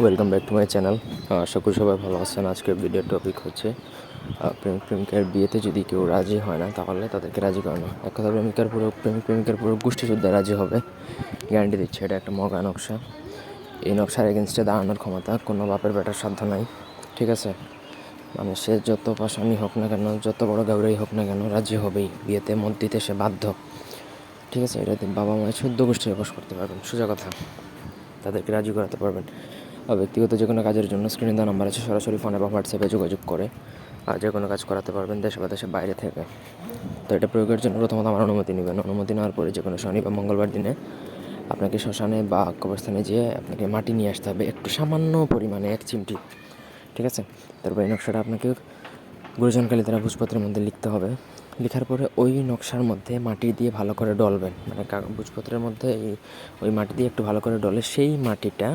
Welcome back to my channel আশা করি সবাই ভালো আছেন। আজকের ভিডিওর টপিক হচ্ছে আহ, প্রেমিক প্রেমিকার বিয়েতে যদি কেউ রাজি হয় না তাহলে তাদেরকে রাজি করানো এক কথা প্রেমিকার পুরো প্রেমিক প্রেমিকার পুরো গোষ্ঠী শুদ্ধ রাজি হবে। গ্যারান্টি দিচ্ছে এটা একটা মগা নকশা। এই নকশার এগেনস্টে দাঁড়ানোর ক্ষমতা কোনো বাপের বেটার সাধ্য নাই। ঠিক আছে? মানে সে যত পাশানি হোক না কেন যত বড় গাউরাই হোক না কেন রাজি হবেই। বিয়েতে মত দিতে সে বাধ্য। ঠিক আছে? এটাতে বাবা মায়ের শুদ্ধ গোষ্ঠী বস করতে পারবেন। সোজা কথা। তাদেরকে রাজি করাতে পারবেন। ব্যক্তিগত যে কোনো কাজের জন্য স্ক্রিনে দেওয়া নাম্বার আছে, সরাসরি ফোনে বা হোয়াটসঅ্যাপে যোগাযোগ করে, আর যে কোনো কাজ করাতে পারবেন দেশে বা দেশের বাইরে থেকে। তো এটা প্রয়োগের জন্য প্রথমত আমার অনুমতি নেবেন। অনুমতি নেওয়ার পরে যে কোনো শনি বা মঙ্গলবার দিনে আপনাকে শ্মশানে বা কবরস্থানে যেয়ে আপনাকে মাটি নিয়ে আসতে হবে একটু সামান্য পরিমাণে এক চিমটি। ঠিক আছে? তারপর এই নকশাটা আপনাকে গুরুজনকালী তারা ভোজপত্রের মধ্যে লিখতে হবে। লেখার পরে ওই নকশার মধ্যে মাটি দিয়ে ভালো করে ডলবেন। মানে ভোজপত্রের মধ্যে এই ওই মাটি দিয়ে একটু ভালো করে ডলে, সেই মাটিটা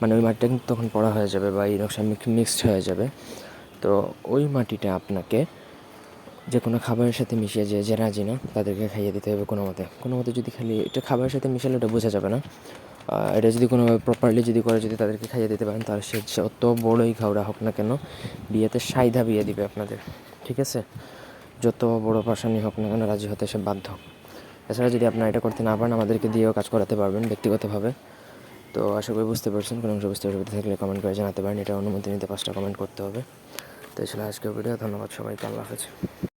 মানে ওই মাটিটা কিন্তু তখন পড়া হয়ে যাবে বা এই নকশা মিক্সড হয়ে যাবে। তো ওই মাটিটা আপনাকে যে কোনো খাবারের সাথে মিশিয়ে যে যে রাজি না, তাদেরকে খাইয়ে দিতে হবে কোনো মতে কোনো মতে যদি খালি এটা খাবারের সাথে মিশালে এটা বোঝা যাবে না। এটা যদি কোনোভাবে প্রপারলি যদি করে, যদি তাদেরকে খাইয়ে দিতে পারেন, তাহলে সে যত বড়ই খাওয়া হোক না কেন, বিয়েতে সাইধা বিয়ে দিবে আপনাদের, ঠিক আছে? যত বড় পাশানি হোক না কেন, রাজি হতে সে বাধ্য। এছাড়া যদি আপনারা এটা করতে না পারেন, আমাদেরকে দিয়েও কাজ করাতে পারবেন ব্যক্তিগতভাবে। তো আশা করি বুঝতে পারছেন, কোনো অংশ বুঝতে অসুবিধা থাকলে কমেন্ট করে জানাতে পারেন, এটা অনুমতি নিতে পাঁচটা কমেন্ট করতে হবে। তো এছাড়া আজকের ভিডিও ধন্যবাদ সবাইকে, আল্লাহ হাফেজ।